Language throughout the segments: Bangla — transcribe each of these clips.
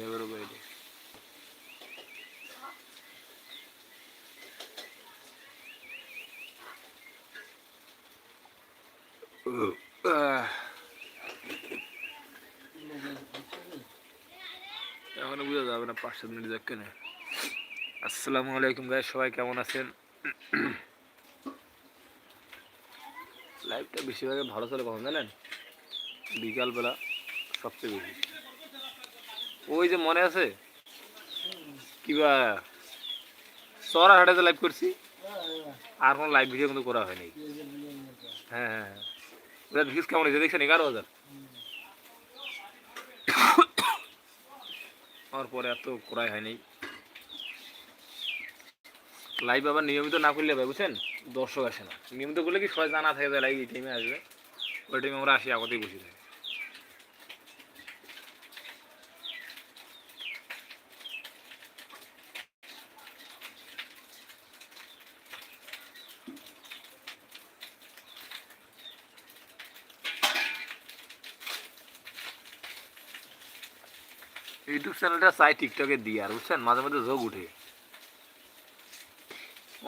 বাইরে আহ, এখন বোঝা যাবে না পাঁচ সাত মিনিট যাক কেন আসসালামু আলাইকুম গাই সবাই কেমন আছেন? লাইভটা বেশিরভাগ ভালো চলে কখন জানেন? বিকালবেলা সবচেয়ে বেশি। ওই যে মনে আছে? কিবা, চড়া হাটাতে লাইভ করছি, আর কোনো লাইভ ভিডিও কিন্তু করা হয়নি। হ্যাঁ হ্যাঁ হ্যাঁ। ওটা ভিউজ কেমন হয়েছে, দেখছেন এগারো হাজার আমার পরে এত করাই হয়নি। লাইভ আবার নিয়মিত না করলে ভাই, বুঝছেন? দর্শক আসে না। নিয়মিত করলে কি সবাই জানা থাকে যে লাইভ এই টাইমে আসবে? ওই টাইমে আমরা আসি আগতেই বসে থাকি। ইউটিউব চ্যানেলটা চাই টিকটকে দিই আর, বুঝছেন? মাঝে মাঝে যোগ উঠে।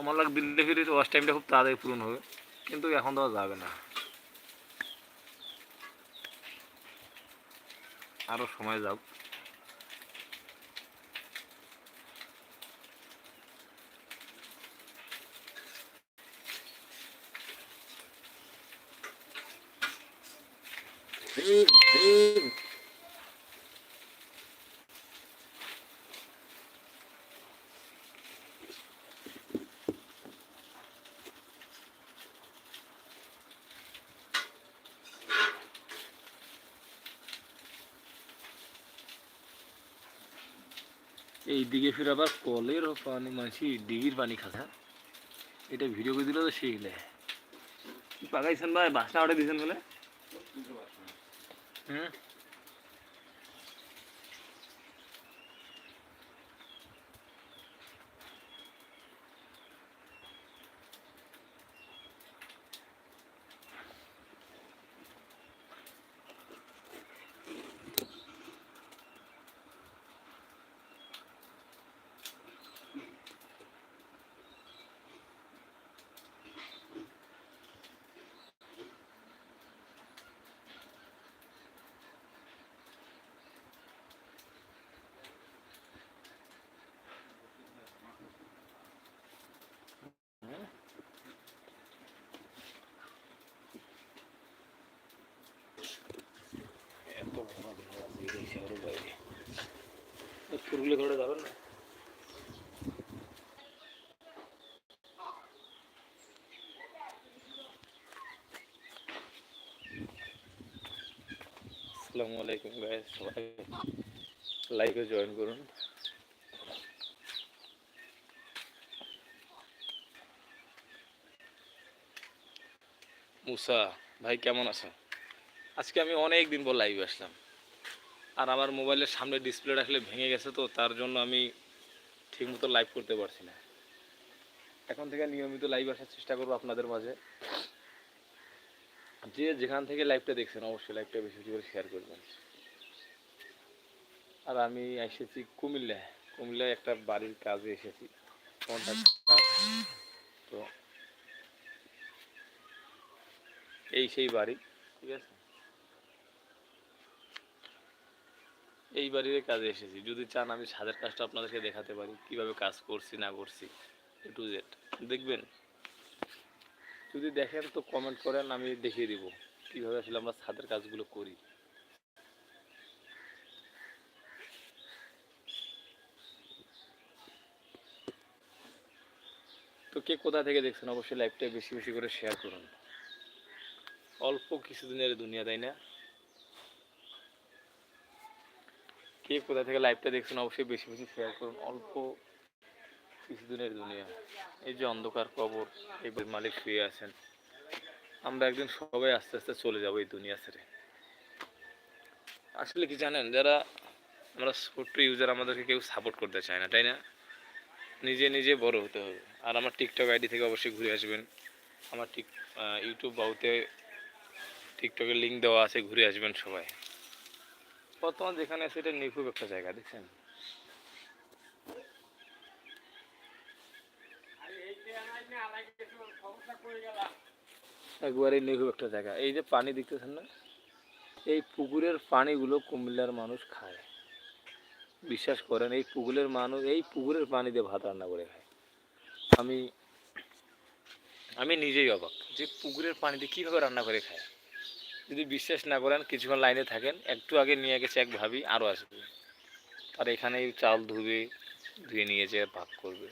আমার লাগ দিল্লি ফিরে ওয়াশ টাইমটা খুব তাড়াতাড়ি পূরণ হবে। কিন্তু এখন দেওয়া যাবে না। আরও সময় যাও এই দিকে ফিরে আবার কলের পানি মাছি ডিগির পানি খাসা এটা ভিডিও করে দিলে তো শিখলে পাকাইছেন ভাই? বাসনা ওটা দিয়েছেন বলে? হুম আসসালামু আলাইকুম গাইস সবাই লাইভে জয়েন করুন। মুসা, ভাই কেমন আছো? আজকে আমি অনেক দিন পর লাইভে আসলাম। আর আমার মোবাইলের সামনে ডিসপ্লে রাখলে ভেঙে গেছে তো, তার জন্য আমি ঠিকমতো লাইভ করতে পারছি না। এখন থেকে নিয়মিত লাইভ আসার চেষ্টা করব আপনাদের মাঝে। যে যেখান থেকে লাইভটা দেখছেন, অবশ্যই লাইভটা বেশি বেশি করে শেয়ার করবেন। আর আমি এসেছি কুমিল্লায়। কুমিল্লায় একটা বাড়ির কাজে এসেছি। তো এই সেই বাড়ি, ঠিক আছে? এই বাড়ির কাজে এসেছি। যদি চান আমি ছাদের কাজটা আপনাদেরকে দেখাতে পারি, কীভাবে কাজ করছি, না করছি এ টু জেড দেখবেন। যদি দেখেন তো কমেন্ট করেন, আমি দেখিয়ে দিব কীভাবে আসলে আমরা ছাদের কাজগুলো করি। তো কে কোথা থেকে দেখছেন, অবশ্যই লাইভটা বেশি বেশি করে শেয়ার করুন। অল্প কিছুদিনের দুনিয়া, তাই না? কে কোথা থেকে লাইভটা দেখছেন, অবশ্যই বেশি বেশি শেয়ার করুন। অল্প কিছুদিনের দুনিয়া। এই যে অন্ধকার কবর এই মালিক শুয়ে আছেন। আমরা একদিন সবাই আস্তে আস্তে চলে যাব এই দুনিয়া ছেড়ে। আসলে কি জানেন, যারা আমরা ছোট্ট ইউজার আমাদেরকে কেউ সাপোর্ট করতে চায় না, তাই না? নিজে নিজে বড় হতে হবে। আর আমার টিকটক আইডি থেকে অবশ্যই ঘুরে আসবেন। আমার টিক ইউটিউব বাউতে টিকটকের লিঙ্ক দেওয়া আছে, ঘুরে আসবেন সবাই। বর্তমান যেখানে আছে, এটা নিখুব একটা জায়গা, দেখছেন? একবারে নিখুব একটা জায়গা। এই যে পানি দেখতেছেন না? এই পুকুরের পানিগুলো কুমিল্লার মানুষ খায়। বিশ্বাস করেন, এই পুকুরের মানুষ, এই পুকুরের পানি দিয়ে ভাত রান্না করে খায়। আমি আমি নিজেই অবাক যে পুকুরের পানি দিয়ে কীভাবে রান্না করে খায়। যদি বিশ্বাস না করেন, কিছুক্ষণ লাইনে থাকেন, একটু আগে নিয়ে গেছে এক ভাবি আরও আসবে আর এখানেই চাল ধুবে, ধুয়ে নিয়ে যেয়ে ভাগ করবে।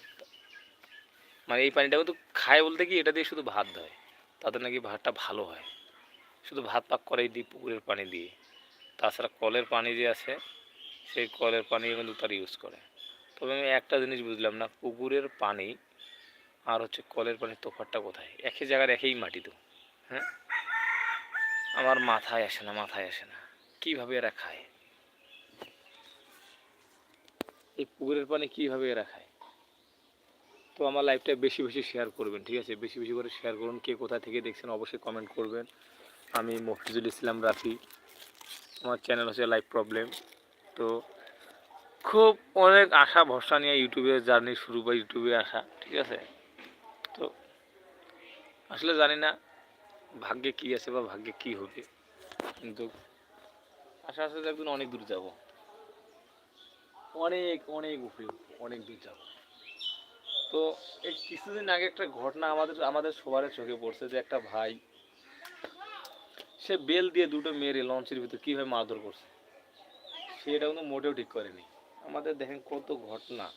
মানে এই পানিটা কিন্তু খায় বলতে কি, এটা দিয়ে শুধু ভাত দেয়। তাতে নাকি ভাতটা ভালো হয়। শুধু ভাত পাক করে দিই পুকুরের পানি দিয়ে। তাছাড়া কলের পানি যে আছে, সেই কলের পানি কিন্তু তারা ইউজ করে। তবে আমি একটা জিনিস বুঝলাম না, পুকুরের পানি আর হচ্ছে কলের পানির তোফারটা কোথায়? একই জায়গার একই মাটি তো হ্যাঁ? আমার মাথায় আসে না, মাথায় আসে না। কীভাবে এরা খায়? এই পুকুরের পানি কীভাবে এরা খায়? তো আমার লাইফটা বেশি বেশি শেয়ার করবেন, ঠিক আছে? বেশি বেশি করে শেয়ার করুন, কে কোথা থেকে দেখছেন অবশ্যই কমেন্ট করবেন। আমি মফিজুল ইসলাম রাফি, আমার চ্যানেল হচ্ছে লাইফ প্রবলেম তো খুব অনেক আশা, ভরসা নিয়ে ইউটিউবে জার্নি শুরু বা ইউটিউবে আসা, ঠিক আছে? তো আসলে জানি না ভাগ্যে কি আছে বা ভাগ্যে কি হবে, কিন্তু আশা আছে একদিন অনেক দূর যাব। অনেক অনেক উপরে, অনেক দূর যাব। তো এই কিছুদিন আগে একটা ঘটনা আমাদের আমাদের সবার চোখে পড়ছে যে একটা ভাই, সে বেল দিয়ে দুটো মেরে লঞ্চের ভিতর কীভাবে মারধর করছে। সেটা কিন্তু মোটেও ঠিক করেনি। আমাদের দেখেন কত ঘটনা।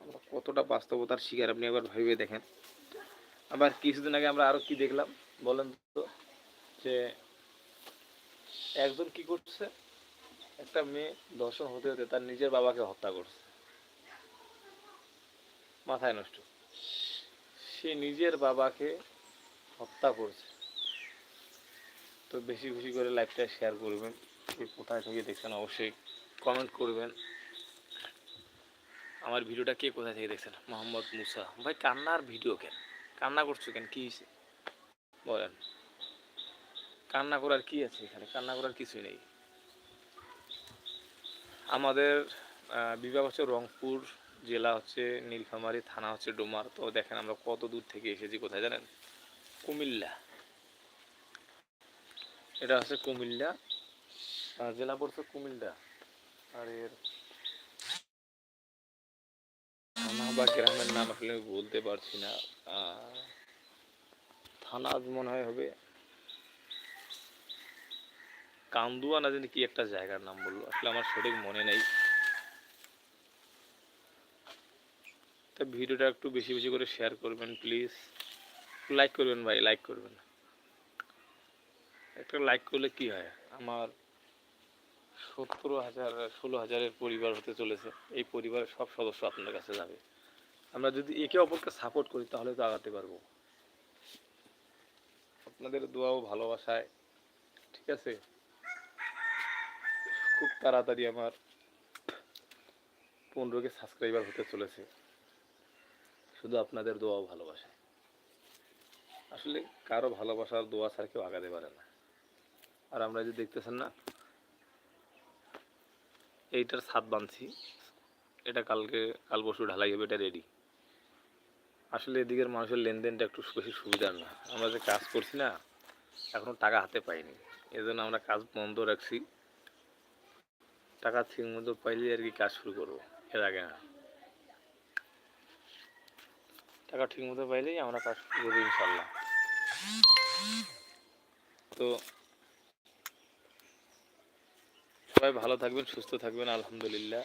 আমরা কতটা বাস্তবতার শিকার, আপনি একবার ভেবে দেখেন। আবার কিছুদিন আগে আমরা আরও কি দেখলাম, বলেন তো, যে একজন কি করছে? একটা মেয়ে দর্শন হতে হতে তার নিজের বাবাকে হত্যা করছে। মাথায় নষ্ট। সে নিজের বাবাকে হত্যা করছে। তো বেশি বেশি করে লাইভটা শেয়ার করবেন। কোথায় থেকে দেখছেন অবশ্যই কমেন্ট করবেন। আমার ভিডিওটা কে কোথায় থেকে দেখছেন? মোহাম্মদ মুসা। ভাই, কান্নার ভিডিও কেন? কান্না করছ কেন? কি হয়েছে? বলেন। কান্না করার কি আছে এখানে? কান্না করার কিছুই নেই। আমাদের বিভাগ হচ্ছে রংপুর জেলা হচ্ছে নীলফামারী, থানা হচ্ছে ডোমার। তো দেখেন আমরা কত দূর থেকে এসেছি কোথায় জানেন? কুমিল্লা। এটা হচ্ছে কুমিল্লা। জেলা পড়ছে কুমিল্লা। আর এর থানা বা গ্রামের নাম আসলে আমি বলতে পারছি না। থানা মনে হয় হবে কান্দুয়া না জানি কি একটা জায়গার নাম বলল। আসলে আমার সঠিক মনে নেই। তা ভিডিওটা একটু বেশি বেশি করে শেয়ার করবেন প্লিজ লাইক করবেন ভাই লাইক করবেন। একটা লাইক করলে কি হয়? আমার সতেরো হাজার, ষোলো হাজারের পরিবার হতে চলেছে। এই পরিবারের সব সদস্য আপনার কাছে যাবে। আমরা যদি একে অপরকে সাপোর্ট করি, তাহলে তো আগাতে পারব। আপনাদের দোয়া ও ভালোবাসায়। ঠিক আছে? খুব তাড়াতাড়ি আমার পনেরোকে সাবস্ক্রাইবার হতে চলেছে। শুধু আপনাদের দোয়া ভালোবাসা। আসলে কারও ভালোবাসার দোয়া ছাড়া কেউ আগাতে পারে না। আর আমরা যে দেখতেছেন না, এইটার ছাদ বাঁধছি। এটা কালকে, কাল পরশু ঢালাই হবে, এটা রেডি আসলে এদিকের মানুষের লেনদেনটা একটু বেশি সুবিধার না। আমরা যে কাজ করছি না, এখনও টাকা হাতে পাইনি। এজন্য আমরা কাজ বন্ধ রাখছি। টাকা ঠিক মতো পাইলে আর কি কাজ শুরু করব, এর আগে না। টাকা ঠিক মতো পাইলেই আমরা কাজ করব ইনশাল্লাহ তো সবাই ভালো থাকবেন, সুস্থ থাকবেন, আলহামদুলিল্লাহ।